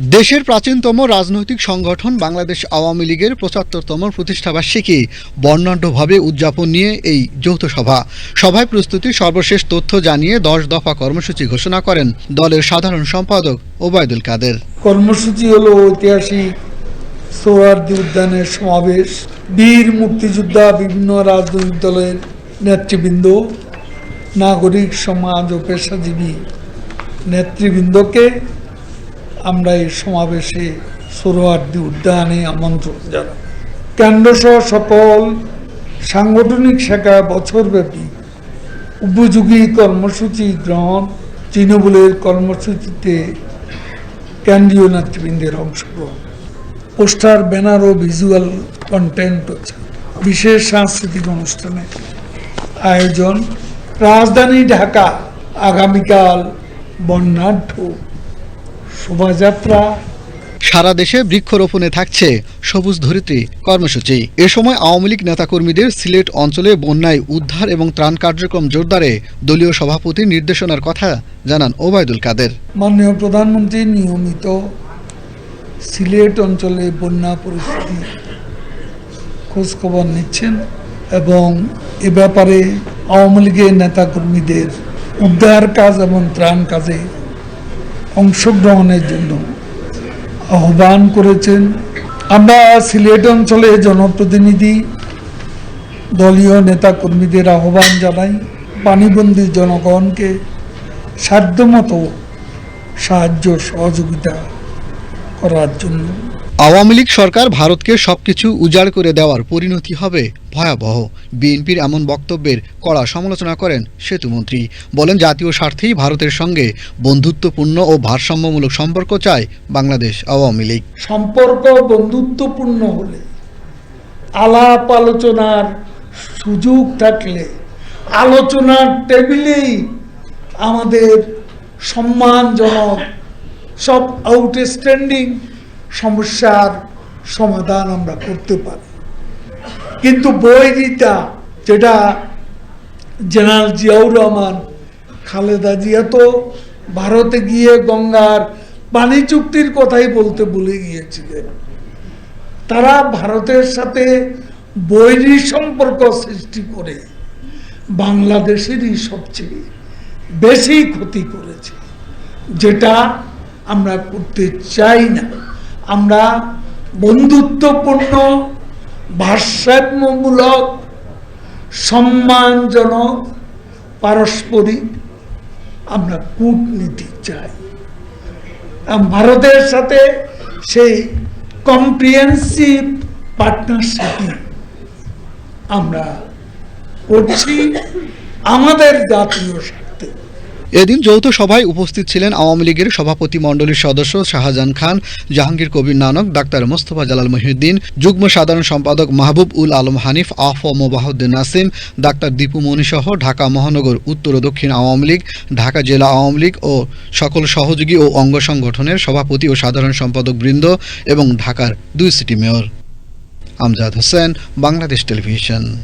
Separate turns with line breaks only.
দেশের প্রাচীনতম রাজনৈতিক সংগঠন বাংলাদেশ আওয়ামী লীগের পঁচাত্তরতম প্রতিষ্ঠাবার্ষিকী বর্ণাঢ্যভাবে উদযাপন নিয়ে এই যৌথ সভা। সভায় প্রস্তুতির সর্বশেষ তথ্য জানিয়ে দশ দফা কর্মসূচি ঘোষণা করেন দলের সাধারণ সম্পাদক ওবায়দুল কাদের।
কর্মসূচি হল ঐতিহাসিক সোহরার্দি উদ্যানের সমাবেশ। বীর মুক্তিযোদ্ধা বিভিন্ন রাজনৈতিক দলের নেতৃবৃন্দ, নাগরিক, সমাজ ও পেশাজীবী নেতৃবৃন্দকে আমরা এই সমাবেশে সোহরার্দি উদ্যানে আমন্ত্রণ জানাই। কেন্দ্রসহ সকল সাংগঠনিক শাখা বছরব্যাপী উপযোগী কর্মসূচি গ্রহণ তৃণমূলের কর্মসূচিতে কেন্দ্রীয় নেতৃবৃন্দের অংশগ্রহণ। পোস্টার, ব্যানার ও ভিজুয়াল কন্টেন্ট বিশেষ সাংস্কৃতিক অনুষ্ঠানে আয়োজন রাজধানী ঢাকা। আগামীকাল বর্ণাঢ্য শোভাযাত্রা।
সারা দেশে বৃক্ষরোপণে থাকছে সবুজ ধরিত্রী কর্মসূচি। এ সময় আওয়ামী লীগ নেতাকর্মীদের সিলেট অঞ্চলে বন্যায় উদ্ধার এবং ত্রাণ কার্যক্রম জোরদারে দলীয় সভাপতির নির্দেশনার কথা জানান ওবায়দুল কাদের।
মাননীয় প্রধানমন্ত্রী নিয়মিত সিলেট অঞ্চলে বন্যা পরিস্থিতি খোঁজখবর নিচ্ছেন এবং এ ব্যাপারে আওয়ামী লীগের নেতাকর্মীদের উদ্ধার কাজ এবং ত্রাণ কাজে অংশগ্রহণের জন্য আহ্বান করেছেন। আমরা সিলেট অঞ্চলে জনপ্রতিনিধি, দলীয় নেতা কর্মীদের আহ্বান জানাই। পানিবন্দী জনগণকে সাধ্যমতো সাহায্য সহযোগিতা করার জন্য।
আওয়ামী লীগ সরকার ভারতকে সবকিছু উজাড় করে দেওয়ার পরিণতি হবে ভয়াবহ। বিএনপির এমন বক্তব্যের কড়া সমালোচনা করেন সেতুমন্ত্রী। বলেন, জাতীয় স্বার্থেই ভারতের সঙ্গে বন্ধুত্বপূর্ণ ও ভারসাম্যমূলক সম্পর্ক চায় বাংলাদেশ আওয়ামী লীগ।
সম্পর্ক বন্ধুত্বপূর্ণ হলে, আলাপ আলোচনার সুযোগ থাকলে, আলোচনার টেবিলেই আমাদের সম্মানজনক, সব আউটস্ট্যান্ডিং সমস্যার সমাধান আমরা করতে পারি। কিন্তু বৈরিতা যেটা জেনারেল জিয়াউর রহমান, খালেদা জিয়া তো ভারতে গিয়ে গঙ্গার পানি চুক্তির কথাই বলতে ভুলে গিয়েছিলেন। তারা ভারতের সাথে বৈরী সম্পর্ক সৃষ্টি করে বাংলাদেশেরই সবচেয়ে বেশি ক্ষতি করেছে, যেটা আমরা করতে চাই না। আমরা বন্ধুত্বপূর্ণ, ভারসাম্যমূলক, সম্মানজনক, পারস্পরিক আমরা কূটনীতি চাই। ভারতের সাথে সেই কম্প্রিহেন্সিভ পার্টনারশিপই আমরা করছি। আমাদের জাতীয় স্বার্থে।
এদিন যৌথ সভায় উপস্থিত ছিলেন আওয়ামী লীগের সভাপতি মণ্ডলীর সদস্য শাহজাহান খান, জাহাঙ্গীর কবির নানক, ডাক্তার মোস্তফা জালাল মহিউদ্দিন, যুগ্ম সাধারণ সম্পাদক মাহবুব উল আলম হানিফ, আফ মোবাহুদ্দিন নাসিম, ডাক্তার দীপু মনি সহ ঢাকা মহানগর উত্তর ও দক্ষিণ আওয়ামী লীগ, ঢাকা জেলা আওয়ামী লীগ ও সকল সহযোগী ও অঙ্গ সংগঠনের সভাপতি ও সাধারণ সম্পাদক বৃন্দ এবং ঢাকার দুই city mayor. Amjad Hossain, Bangladesh television.